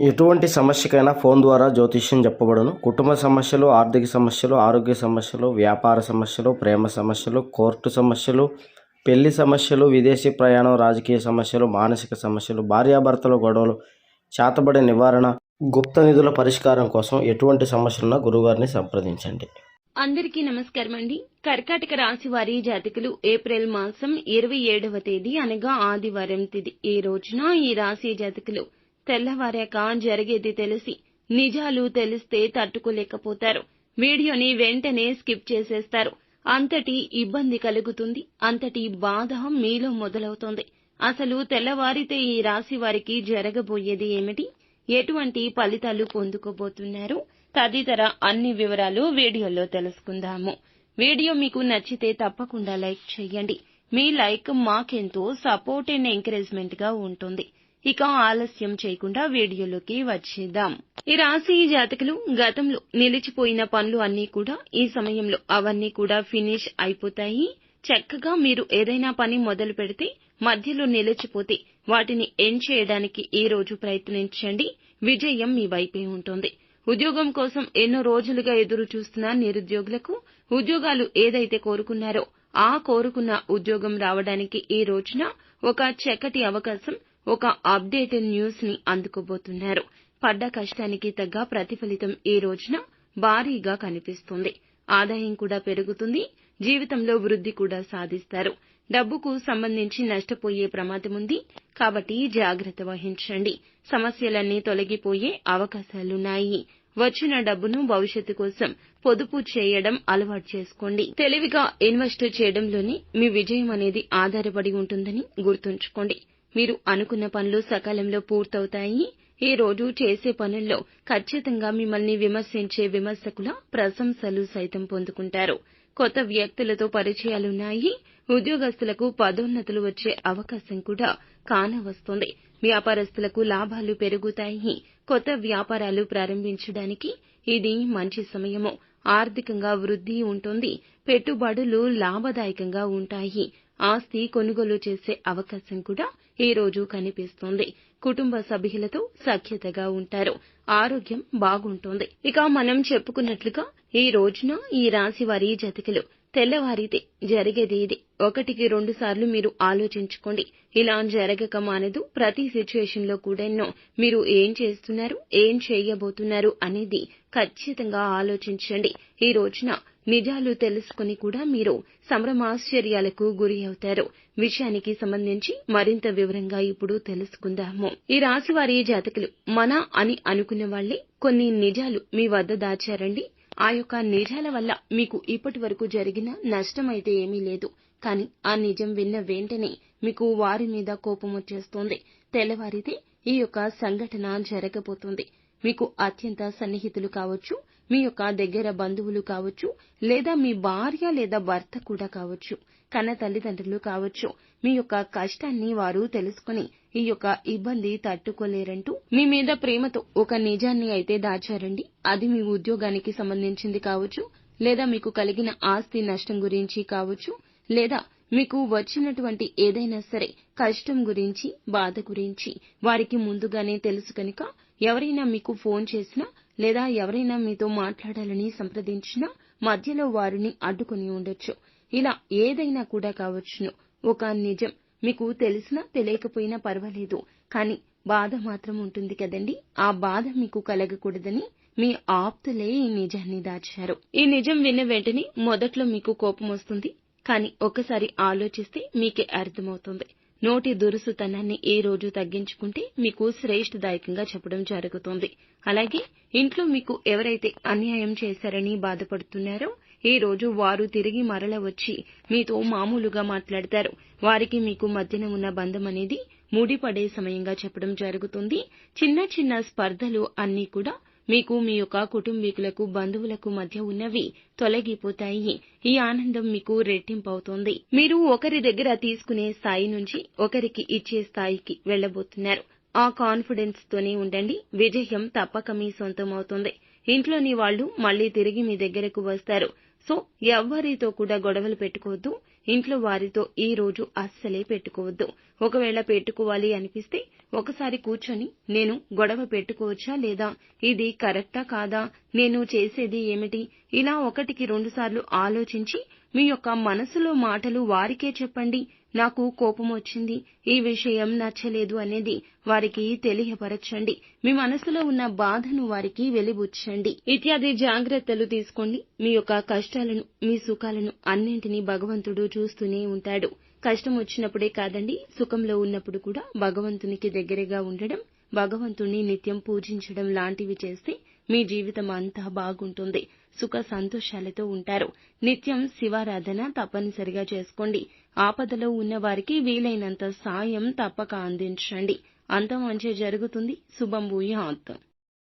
ఎటువంటి సమస్యకైనా ఫోన్ ద్వారా జ్యోతిష్యం చెప్పబడును. కుటుంబ సమస్యలు ఆర్థిక సమస్యలు ఆరోగ్య సమస్యలు వ్యాపార సమస్యలు ప్రేమ సమస్యలు కోర్టు సమస్యలు పెళ్ళి సమస్యలు విదేశీ ప్రయాణం రాజకీయ సమస్యలు మానసిక సమస్యలు భార్యాభర్తల గొడవలు చేతబడి నివారణ గుప్త నిధుల పరిష్కారం కోసం ఎటువంటి సమస్యలున్నా గురుగారిని సంప్రదించండి. అందరికీ నమస్కారం అండి. కర్కాటక రాశి వారి జాతకులు ఏప్రిల్ మాసం ఇరవై ఏడవ తేదీ అనగా ఆదివారం తిది ఈ రోజున ఈ రాశి జాతకులు తెల్లవారాక జరిగేది తెలిసి నిజాలు తెలిస్తే తట్టుకోలేకపోతారు. వీడియోని వెంటనే స్కిప్ చేసేస్తారు. అంతటి ఇబ్బంది కలుగుతుంది అంతటి బాధ మీలో మొదలవుతుంది. అసలు తెల్లవారితే ఈ రాశి వారికి జరగబోయేది ఏమిటి? ఎటువంటి ఫలితాలు పొందుకోబోతున్నారు? తదితర అన్ని వివరాలు వీడియోలో తెలుసుకుందాము. వీడియో మీకు నచ్చితే తప్పకుండా లైక్ చేయండి. మీ లైక్ మాకెంతో సపోర్ట్ అండ్ ఎంకరేజ్మెంట్గా ఉంటుంది. ఇక ఆలస్యం చేయకుండా వీడియోలోకి వచ్చేద్దాం. ఈ రాశి జాతకులు గతంలో నిలిచిపోయిన పనులు అన్నీ కూడా ఈ సమయంలో అవన్నీ కూడా ఫినిష్ అయిపోతాయి. చక్కగా మీరు ఏదైనా పని మొదలు పెడితే మధ్యలో నిలిచిపోతే వాటిని ఎండ్ చేయడానికి ఈ రోజు ప్రయత్నించండి. విజయం మీ వైపే ఉంటుంది. ఉద్యోగం కోసం ఎన్నో రోజులుగా ఎదురు చూస్తున్న నిరుద్యోగులకు ఉద్యోగాలు ఏదైతే కోరుకున్నారో ఆ కోరుకున్న ఉద్యోగం రావడానికి ఈ రోజున ఒక చక్కటి అవకాశం ఒక అప్డేటెడ్ న్యూస్ని అందుకోబోతున్నారు. పడ్డ కష్టానికి తగ్గ ప్రతిఫలితం ఈ రోజున భారీగా కనిపిస్తుంది. ఆదాయం కూడా పెరుగుతుంది జీవితంలో వృద్ధి కూడా సాధిస్తారు. డబ్బుకు సంబంధించి నష్టపోయే ప్రమాదం ఉంది కాబట్టి జాగ్రత్త వహించండి. సమస్యలన్నీ తొలగిపోయే అవకాశాలున్నాయి. వచ్చిన డబ్బును భవిష్యత్తు కోసం పొదుపు చేయడం అలవాటు చేసుకోండి. తెలివిగా ఇన్వెస్ట్ చేయడంలోనే మీ విజయం అనేది ఆధారపడి ఉంటుందని గుర్తుంచుకోండి. మీరు అనుకున్న పనులు సకాలంలో పూర్తవుతాయి ఈ రోజు చేసే పనుల్లో ఖచ్చితంగా మిమ్మల్ని విమర్శించే విమర్శకుల ప్రశంసలు సైతం పొందుకుంటారు. కొత్త వ్యక్తులతో పరిచయాలున్నాయి ఉద్యోగస్తులకు పదోన్నతులు వచ్చే అవకాశం కూడా కానవస్తోంది. వ్యాపారస్తులకు లాభాలు పెరుగుతాయి. కొత్త వ్యాపారాలు ప్రారంభించడానికి ఇది మంచి సమయము. ఆర్థికంగా వృద్ధి ఉంటుంది. పెట్టుబడులు లాభదాయకంగా ఉంటాయి. ఆస్తి కొనుగోలు చేసే అవకాశం కూడా ఈ రోజు కనిపిస్తోంది. కుటుంబ సభ్యులతో సఖ్యతగా ఉంటారు. ఆరోగ్యం బాగుంటుంది. ఇక మనం చెప్పుకున్నట్లుగా ఈ రోజున ఈ రాశి వారి జతకులు తెల్లవారితే జరిగేది ఇది. ఒకటికి రెండు సార్లు మీరు ఆలోచించుకోండి. ఇలా జరగక మానదు. ప్రతి సిచ్యుయేషన్లో కూడా మీరు ఏం చేస్తున్నారు? ఏం చేయబోతున్నారు? అనేది ఖచ్చితంగా ఆలోచించండి. ఈ రోజున నిజాలు తెలుసుకుని కూడా మీరు సంభ్రమాశ్చర్యాలకు గురి అవుతారు. విషయానికి సంబంధించి మరింత వివరంగా ఇప్పుడు తెలుసుకుందాము. ఈ రాశివారి జాతకులు మన అని అనుకున్న వాళ్ళే కొన్ని నిజాలు మీ వద్ద దాచారండి. ఆ యొక్క నిజాల వల్ల మీకు ఇప్పటి వరకు జరిగిన నష్టమైతే ఏమీ లేదు. కానీ ఆ నిజం విన్న వెంటనే మీకు వారి మీద కోపం వచ్చేస్తోంది. తెల్లవారితే ఈ యొక్క సంఘటన జరగబోతోంది. మీకు అత్యంత సన్నిహితులు కావచ్చు మీ యొక్క దగ్గర బంధువులు కావచ్చు లేదా మీ భార్య లేదా భర్త కూడా కావచ్చు కన్న తల్లిదండ్రులు కావచ్చు. మీ యొక్క కష్టాన్ని వారు తెలుసుకుని ఈ యొక్క ఇబ్బంది తట్టుకోలేరంటూ మీ మీద ప్రేమతో ఒక నిజాన్ని అయితే దాచారండి. అది మీ ఉద్యోగానికి సంబంధించింది కావచ్చు లేదా మీకు కలిగిన ఆస్తి నష్టం గురించి కావచ్చు లేదా మీకు వచ్చినటువంటి ఏదైనా సరే కష్టం గురించి బాధ గురించి వారికి ముందుగానే తెలుసు కనుక ఎవరైనా మీకు ఫోన్ చేసినా లేదా ఎవరైనా మీతో మాట్లాడాలని సంప్రదించినా మధ్యలో వారిని అడ్డుకుని ఉండొచ్చు. ఇలా ఏదైనా కూడా కావచ్చును. ఒక నిజం మీకు తెలిసినా తెలియకపోయినా పర్వాలేదు. కానీ బాధ మాత్రం ఉంటుంది కదండి. ఆ బాధ మీకు కలగకూడదని మీ ఆప్తులే ఈ నిజాన్ని దాచారు. ఈ నిజం విన్న వెంటనే మొదట్లో మీకు కోపం వస్తుంది. కానీ ఒక్కసారి ఆలోచిస్తే మీకే అర్థమవుతుంది. నోటి దురుసుతనాన్ని ఈ రోజు తగ్గించుకుంటే మీకు శ్రేష్ఠదాయకంగా చెప్పడం జరుగుతుంది. అలాగే ఇంట్లో మీకు ఎవరైతే అన్యాయం చేశారని బాధపడుతున్నారో ఈ రోజు వారు తిరిగి మరల వచ్చి మీతో మామూలుగా మాట్లాడతారు. వారికి మీకు మధ్యన ఉన్న బంధం అనేది ముడిపడే సమయంగా చెప్పడం జరుగుతుంది. చిన్న చిన్న స్పర్ధలు అన్నీ కూడా మీకు మీ యొక్క కుటుంబీకులకు బంధువులకు మధ్య ఉన్నవి తొలగిపోతాయి. ఈ ఆనందం మీకు రెట్టింపవుతోంది. మీరు ఒకరి దగ్గర తీసుకునే స్థాయి నుంచి ఒకరికి ఇచ్చే స్థాయికి వెళ్ళబోతున్నారు ఆ కాన్ఫిడెన్స్ తోనే ఉండండి. విజయం తప్పక మీ సొంతం అవుతుంది ఇంట్లోని వాళ్ళు మళ్ళీ తిరిగి మీ దగ్గరకు వస్తారు. సో ఎవ్వరితో కూడా గొడవలు పెట్టుకోవద్దు. ఇంట్లో వారితో ఈ రోజు అస్సలే పెట్టుకోవద్దు. ఒకవేళ పెట్టుకోవాలి అనిపిస్తే ఒకసారి కూర్చొని నేను గొడవ పెట్టుకోవచ్చా లేదా? ఇది కరెక్టా కాదా? నేను చేసేది ఏమిటి? ఇలా ఒకటికి రెండుసార్లు ఆలోచించి మీ యొక్క మనసులో మాటలు వారికే చెప్పండి. నాకు కోపం వచ్చింది. ఈ విషయం నచ్చలేదు అనేది వారికి తెలియపరచండి. మీ మనసులో ఉన్న బాధను వారికి వెలిబుచ్చండి. ఇత్యాది జాగ్రత్తలు తీసుకోండి. మీ యొక్క కష్టాలను మీ సుఖాలను అన్నింటినీ భగవంతుడు చూస్తూనే ఉంటాడు. కష్టం వచ్చినప్పుడే కాదండి సుఖంలో ఉన్నప్పుడు కూడా భగవంతునికి దగ్గరగా ఉండడం భగవంతుణ్ణి నిత్యం పూజించడం లాంటివి చేస్తే మీ జీవితం అంతా బాగుంటుంది. సుఖ సంతోషాలతో ఉంటారు. నిత్యం శివారాధన తప్పనిసరిగా చేసుకోండి. ఆపదలో ఉన్నవారికి వీలైనంత సాయం తప్పక అందించండి. అంత మంచి జరుగుతుంది. శుభం భూయాత్.